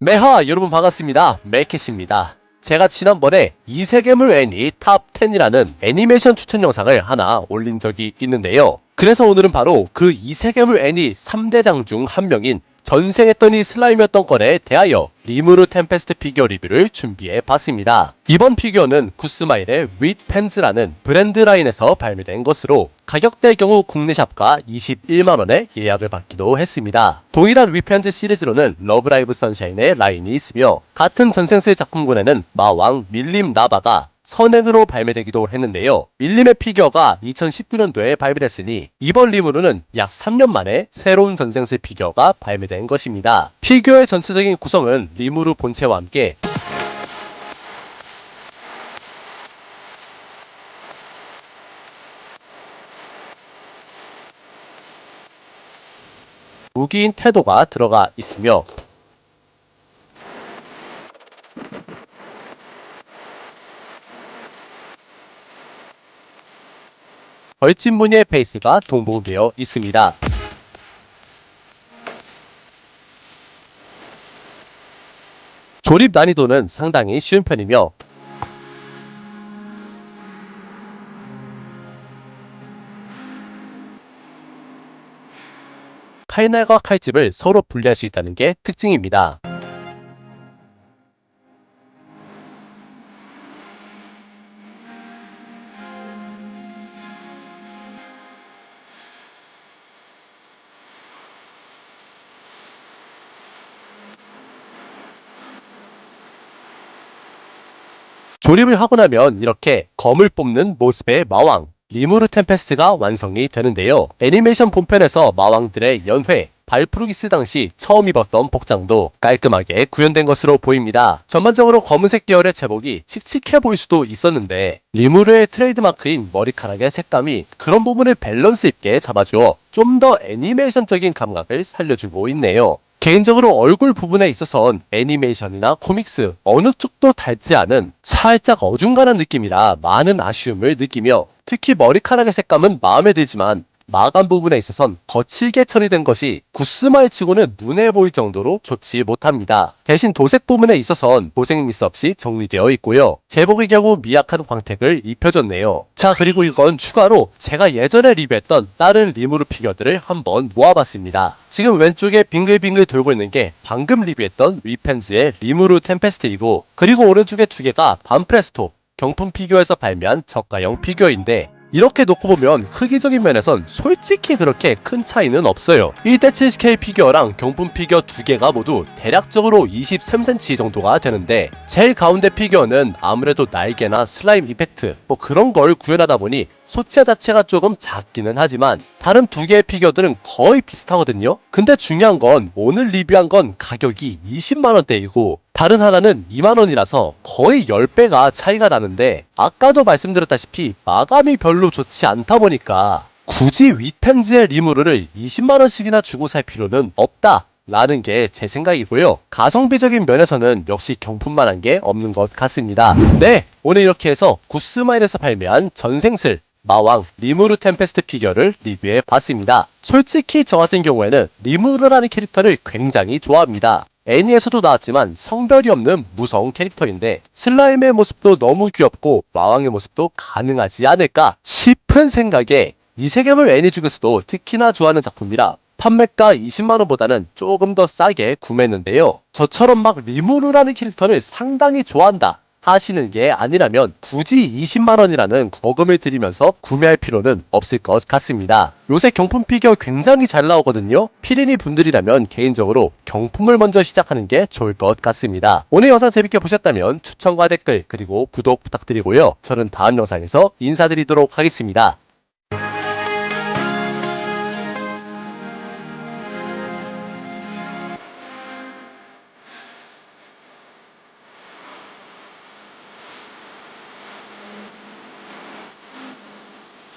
매하 여러분 반갑습니다. 매켓입니다. 제가 지난번에 이세계물 애니 탑10이라는 애니메이션 추천 영상을 하나 올린 적이 있는데요. 그래서 오늘은 바로 그 이세계물 애니 3대장 중 한 명인 전생했더니 슬라임이었던 건에 대하여 리무르 템페스트 피규어 리뷰를 준비해 봤습니다. 이번 피규어는 구스마일의 윗펜즈라는 브랜드 라인에서 발매된 것으로 가격대의 경우 국내 샵가 21만원에 예약을 받기도 했습니다. 동일한 윗펜즈 시리즈로는 러브라이브 선샤인의 라인이 있으며 같은 전생세 작품군에는 마왕 밀림 나바가 선행으로 발매되기도 했는데요. 밀림의 피규어가 2019년도에 발매됐으니 이번 리무르는 약 3년 만에 새로운 전생세 피규어가 발매된 것입니다. 피규어의 전체적인 구성은 리무르 본체와 함께 무기인 태도가 들어가 있으며 벌집 무늬의 페이스가 동봉되어 있습니다. 조립 난이도는 상당히 쉬운 편이며 칼날과 칼집을 서로 분리할 수 있다는 게 특징입니다. 조립을 하고 나면 이렇게 검을 뽑는 모습의 마왕 리무르 템페스트가 완성이 되는데요. 애니메이션 본편에서 마왕들의 연회 발프루기스 당시 처음 입었던 복장도 깔끔하게 구현된 것으로 보입니다. 전반적으로 검은색 계열의 제복이 칙칙해 보일 수도 있었는데 리무르의 트레이드마크인 머리카락의 색감이 그런 부분을 밸런스 있게 잡아주어 좀 더 애니메이션적인 감각을 살려주고 있네요. 개인적으로 얼굴 부분에 있어선 애니메이션이나 코믹스 어느 쪽도 닮지 않은 살짝 어중간한 느낌이라 많은 아쉬움을 느끼며 특히 머리카락의 색감은 마음에 들지만 마감 부분에 있어선 거칠게 처리된 것이 구스마일 치고는 눈에 보일 정도로 좋지 못합니다. 대신 도색 부분에 있어선 도색 미스 없이 정리되어 있고요. 제복의 경우 미약한 광택을 입혀줬네요. 자 그리고 이건 추가로 제가 예전에 리뷰했던 다른 리무르 피규어들을 한번 모아봤습니다. 지금 왼쪽에 빙글빙글 돌고 있는 게 방금 리뷰했던 위펜즈의 리무르 템페스트이고 그리고 오른쪽에 두 개가 반프레스토 경품 피규어에서 발매한 저가형 피규어인데 이렇게 놓고 보면 크기적인 면에선 솔직히 그렇게 큰 차이는 없어요. 1대7 스케일 피규어랑 경품 피규어 두 개가 모두 대략적으로 23cm 정도가 되는데 제일 가운데 피규어는 아무래도 날개나 슬라임 이펙트 뭐 그런 걸 구현하다 보니 소체 자체가 조금 작기는 하지만 다른 두 개의 피규어들은 거의 비슷하거든요. 근데 중요한 건 오늘 리뷰한 건 가격이 20만원대이고 다른 하나는 2만원이라서 거의 10배가 차이가 나는데 아까도 말씀드렸다시피 마감이 별로 좋지 않다 보니까 굳이 윗펜즈의 리무르를 20만원씩이나 주고 살 필요는 없다. 라는 게 제 생각이고요. 가성비적인 면에서는 역시 경품만 한 게 없는 것 같습니다. 네, 오늘 이렇게 해서 구스마일에서 발매한 전생슬 마왕 리무르 템페스트 피규어를 리뷰해 봤습니다. 솔직히 저 같은 경우에는 리무르라는 캐릭터를 굉장히 좋아합니다. 애니에서도 나왔지만 성별이 없는 무서운 캐릭터인데 슬라임의 모습도 너무 귀엽고 마왕의 모습도 가능하지 않을까 싶은 생각에 이 세계물 애니 중에서도 특히나 좋아하는 작품이라 판매가 20만원보다는 조금 더 싸게 구매했는데요. 저처럼 막 리무르라는 캐릭터를 상당히 좋아한다. 하시는 게 아니라면 굳이 20만원이라는 거금을 들이면서 구매할 필요는 없을 것 같습니다. 요새 경품 피규어 굉장히 잘 나오거든요. 피리니 분들이라면 개인적으로 경품을 먼저 시작하는 게 좋을 것 같습니다. 오늘 영상 재밌게 보셨다면 추천과 댓글 그리고 구독 부탁드리고요. 저는 다음 영상에서 인사드리도록 하겠습니다.